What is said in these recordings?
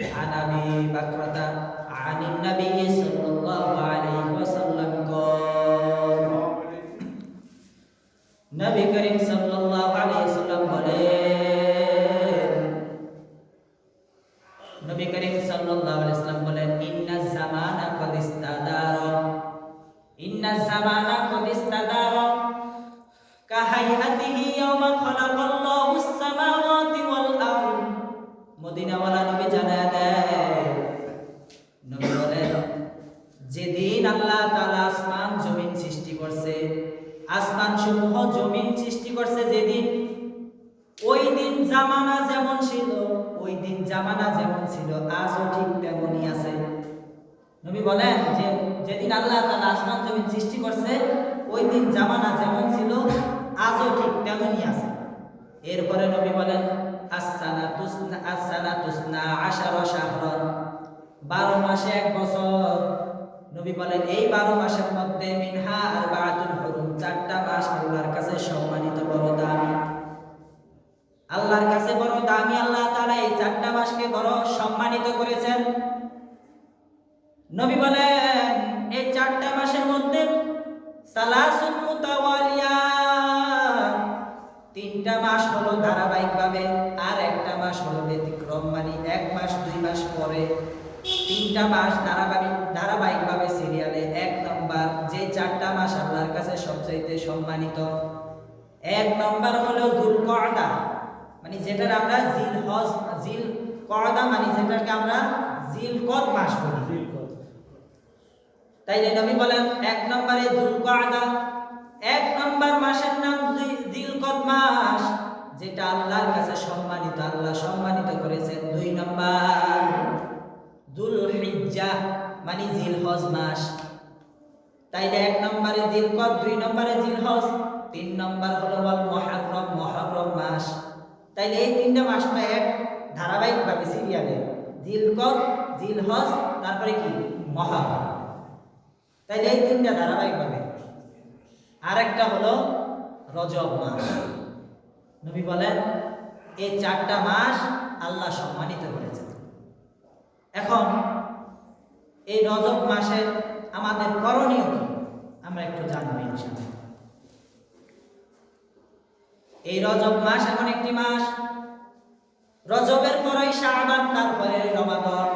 عن ابي بكرة عن النبي صلى الله عليه وسلم قال নবী করিম সাল্লাল্লাহু আলাইহি সাল্লাম বলেন নবী করিম সাল্লাল্লাহু আলাইহি সাল্লাম বলেন ইন্না জামানা কদ ইস্তাদারা ইন্না জামানা কদ ইস্তাদারা কাহাইয়াতিহি ইয়াওমা খালাকাল্লাহু মদিনা ওয়ালা নবী জানায় দেয়। বলেন, যেদিন আল্লাহ তাআলা আসমান জমিন সৃষ্টি করছে আসমান সমূহ জমিন সৃষ্টি করছে যেদিন, ওই দিন জামানা যেমন ছিল, ওই দিন জামানা যেমন ছিল, আজও ঠিক তেমনই আছে। নবী বলেন যে, যেদিন আল্লাহ তাআলা আসমান জমিন সৃষ্টি করছে, ওই দিন জামানা যেমন ছিল, আজও ঠিক তেমনই আছে। এরপরে নবী বলেন আসানা তুসনা তুসনা আশারা শাহরান বারো মাসে এক বছর। নবী বলেন, এই বারো মাসের মধ্যে মিনহা আর বাতুল হরুম চারটা মাস আল্লাহর কাছে সম্মানিত বড় দামি। আল্লাহর কাছে বড় দামি আল্লাহ তাআলা এই চারটা মাসকে বড় সম্মানিত করেছেন। নবী বলেন, এই চারটা মাসের মধ্যে সালাসুল মুতাওয়ালিয়া, তিনটা মাস হলো ধারাবাহিকভাবে মাস হলো ব্যতিক্রম মানে এক মাস দুই মাস পরে তিনটা মাস ধারাবাহিক ধারাবাহিকভাবে সিরিয়ালে এক নম্বর যে চারটা মাস আল্লাহর কাছে সবচাইতে সম্মানিত। এক নম্বর হলো দুলকদা মানে যেটার আমরা জিল হজ জিল কদা মানে যেটাকে আমরা জিল কদ মাস বলি। তাই যে নবী বলেন এক নম্বরে দুলকদা এক নম্বর মাসের নাম দিলকদ মাস। যেটা আল্লাহর কাছে সম্মানিত, আল্লাহ সম্মানিত করেছেন, দুই নম্বর দুল হিজ্জা মানে জিলহজ মাস। তাইলে এক নম্বরে জিলকদ, দুই নম্বরে জিলহজ, তিন নম্বর হলো বল মহারম মহারম মাস। তাইলে এই তিনটা মাস মাসটা এক ধারাবাহিকভাবে সিরিয়ালে। জিলকদ, জিলহজ, তারপরে কি? মহারম। তাইলে এই তিনটা ধারাবাহিকভাবে। আরেকটা হলো রজব মাস। নবী বলেন, এই চারটা মাস আল্লাহ সম্মানিত করেছেন। এখন এই রজব মাসের আমাদের করণীয় কি? আমরা একটু জানব ইনশাআল্লাহ। এই রজব মাস এমন একটি মাস। রজবের পরেই শাবান, তারপরে রমাদন।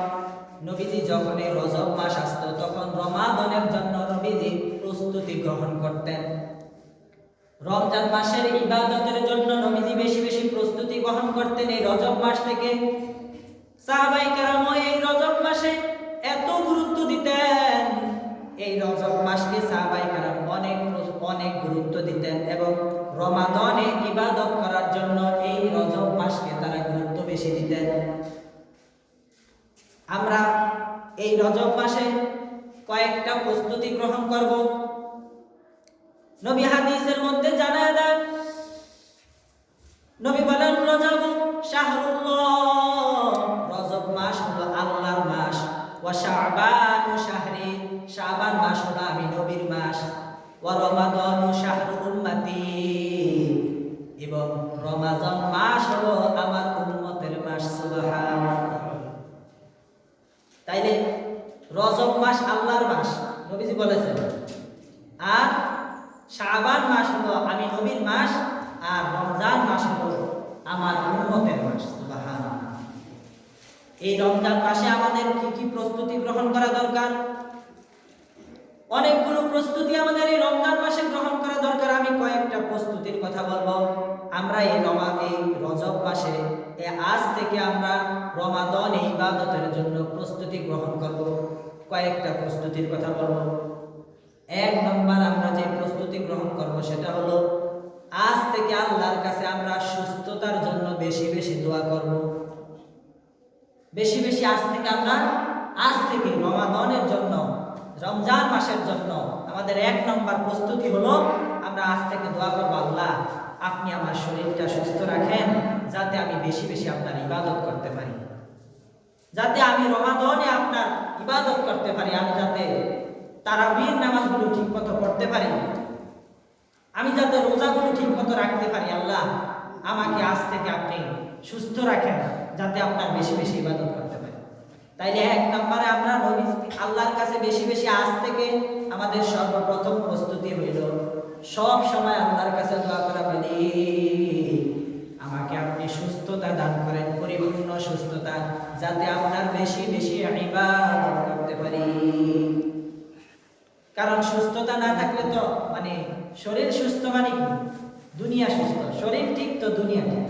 নবীজি যখন এই রজব মাস আসতো, তখন রমাদনের জন্য নবীজি প্রস্তুতি গ্রহণ করতেন। রমজান মাসের ইবাদতের জন্য নবীজি বেশি বেশি প্রস্তুতি গ্রহণ করতেন এই রজব মাস থেকে। সাহাবাই কেরামও এই রজব মাসে এত গুরুত্ব দিতেন। এই রজব মাসকে সাহাবাই কেরাম অনেক অনেক গুরুত্ব দিতেন এবং রমাদনে ইবাদত করার জন্য এই রজব মাসকে তারা গুরুত্ব বেশি দিতেন। আমরা এই রজব মাসে কয়েকটা প্রস্তুতি গ্রহণ করব। নবী হাদিসের মধ্যে জানায় দেন নবী বলেন, রজব শাহরুল্লাহ। রজব মাস হলো আল্লাহর মাস। ওয়া শাবান শাহরি। শাবান মাস হলো আমি নবীর মাস। ওয়া রমাদান শাহরুল উম্মতি। এবং রমাজন মাস হলো আমার উম্মতের মাস সুবহানাল্লাহ তাইলে রজব মাস আল্লাহর মাস নবীজি বলেছেন আর শাবান মাস হলো আমি নবীর মাস আর রমজান মাস হলো আমার উন্মতের মাস সুবহানাল্লাহ এই রমজান মাসে আমাদের কি কি প্রস্তুতি গ্রহণ করা দরকার? অনেকগুলো প্রস্তুতি আমাদের এই রমজান মাসে গ্রহণ করা দরকার। আমি কয়েকটা প্রস্তুতির কথা বলব। আমরা এই রমা, এই রজব মাসে আজ থেকে আমরা রমাদন, এই ইবাদতের জন্য প্রস্তুতি গ্রহণ করব। কয়েকটা প্রস্তুতির কথা বলব। এক নম্বর আমরা যে প্রস্তুতি গ্রহণ করব সেটা হলো, আজ থেকে আল্লাহর কাছে আমরা সুস্থতার জন্য বেশি বেশি দোয়া করব। বেশি বেশি আজ থেকে আমরা আজ থেকে রমাদনের জন্য, রমজান মাসের জন্য আমাদের এক নম্বর প্রস্তুতি হলো, আমরা আজ থেকে দোয়া করব, আল্লাহ, আপনি আমার শরীরটা সুস্থ রাখেন, যাতে আমি বেশি বেশি আপনার ইবাদত করতে পারি। যাতে আমি রমাদনে আপনার ইবাদত করতে পারি, আমি যাতে তারাবির নামাজগুলো ঠিক মতো পড়তে পারি। আমি যাতে রোজাগুলো ঠিক মতো রাখতে পারি, আল্লাহ। আমাকে আজ থেকে আপনি সুস্থ রাখেন, যাতে আপনার বেশি বেশি ইবাদত করতে পারি তাইলে এক নম্বরে আমরা নবী আল্লাহর কাছে বেশি বেশি আজ থেকে আমাদের সর্বপ্রথম প্রস্তুতি হইল, সব সময় আল্লাহর কাছে দোয়া করা বলি আমাকে আপনি সুস্থতা দান করেন, পরিপূর্ণ সুস্থতা, যাতে আপনার বেশি বেশি ইবাদত করতে পারি কারণ সুস্থতা না থাকলে তো মানে শরীর সুস্থ মানে কি? দুনিয়া সুস্থ, শরীর ঠিক তো দুনিয়া ঠিক।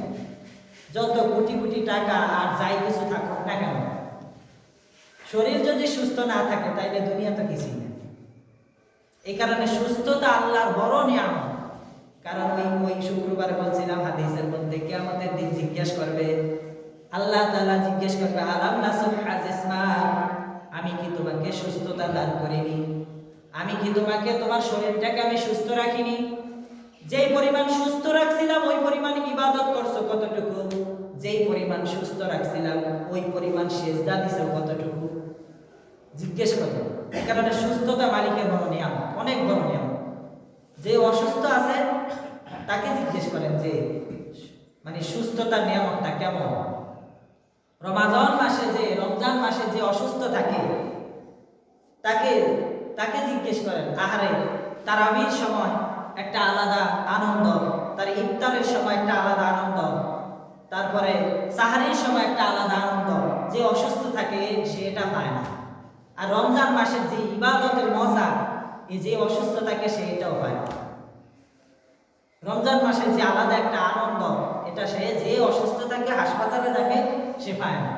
যত কোটি কোটি টাকা আর যাই কিছু থাকুক না কেন, শরীর যদি সুস্থ না থাকে, তাইলে দুনিয়া তো কিছুই না এই কারণে সুস্থতা আল্লাহর বড় নিয়ামত। কারণ ওই ওই শুক্রবার বলছিলাম হাদিসের মধ্যে কে আমাদের দিন জিজ্ঞেস করবে, আল্লাহ তাআলা জিজ্ঞেস করবে, আলাম নাসুহ আমি কি তোমাকে সুস্থতা দান করিনি? আমি কি তোমাকে, তোমার শরীরটাকে আমি সুস্থ রাখিনি? যেই পরিমাণ সুস্থ রাখছিলাম, ওই পরিমাণ ইবাদত করছ কতটুকু? যেই পরিমাণ সুস্থ রাখছিলাম, ওই পরিমাণ সেজদা দিছো কতটুকু? জিজ্ঞেস করবে এই কারণে সুস্থতা মালিকের বড় নিয়ম অনেক বড় নিয়ম যে অসুস্থ আছে, তাকে জিজ্ঞেস করেন যে মানে সুস্থতার নিয়ামকটা কেমন? রমাজান মাসে যে, রমজান মাসে যে অসুস্থ থাকে, তাকে তাকে জিজ্ঞেস করেন, আহারে, তারাবির সময় একটা আলাদা আনন্দ। তার ইফতারের সময় একটা আলাদা আনন্দ। তারপরে সাহারির সময় একটা আলাদা আনন্দ। যে অসুস্থ থাকে, সে এটা পায় না। আর রমজান মাসের যে ইবাদতের মজা, এই যে অসুস্থ থাকে, সে এটাও পায় না। রমজান মাসের যে আলাদা একটা আনন্দ, এটা সে যে অসুস্থ থাকে, হাসপাতালে থাকে, সে পায় না।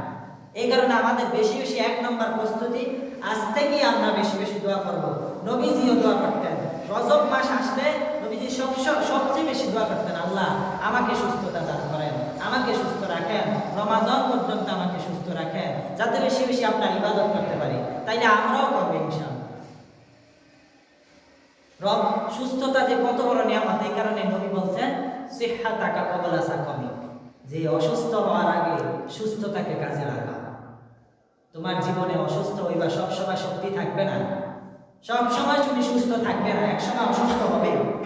এই কারণে আমাদের বেশি বেশি এক নম্বর প্রস্তুতি, আজ থেকেই আমরা বেশি বেশি দোয়া করব। নবীজিও দোয়া করতেন, রজব মাস আসলে নবীজি সব সব- সবচেয়ে বেশি দোয়া করতেন, আল্লাহ, আমাকে সুস্থতা দান করেন, আমাকে সুস্থ রাখেন, রমাজান পর্যন্ত আমাকে সুস্থ রাখেন, যাতে বেশি বেশি আপনার ইবাদত করতে পারি, তাইলে আমরাও করব ইনশাআল্লাহ। রব, সুস্থতা যে কত বড় নিয়ামত, এই কারণে নবী বলছেন সিহা টাকা কবলা সাকমি যে অসুস্থ হওয়ার আগে সুস্থতাকে কাজে লাগা তোমার জীবনে অসুস্থ হইবা সব সময় শক্তি থাকবে না। সব সময় তুমি সুস্থ থাকবে না এক সময় অসুস্থ হবে।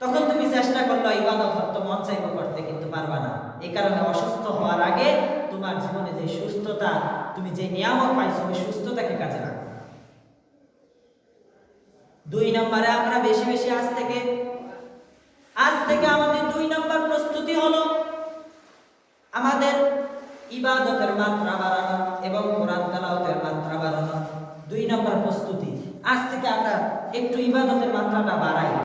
তখন তুমি চেষ্টা করল ইবাদত মন চাইব করতে, কিন্তু পারবা না। এই কারণে অসুস্থ হওয়ার আগে তোমার জীবনে যে সুস্থতা, তুমি যে নিয়ামক পাইছো, ওই সুস্থতাকে কাজে লাগো দুই নম্বরে আমরা বেশি বেশি আজ থেকে আজ থেকে আমাদের দুই নম্বর প্রস্তুতি হলো আমাদের ইবাদতের মাত্রা বাড়ানো এবং কোরআন তেলাওয়াতের মাত্রা বাড়ানো। দুই নম্বর প্রস্তুতি, আজ থেকে আমরা একটু ইবাদতের মাত্রাটা বাড়াই।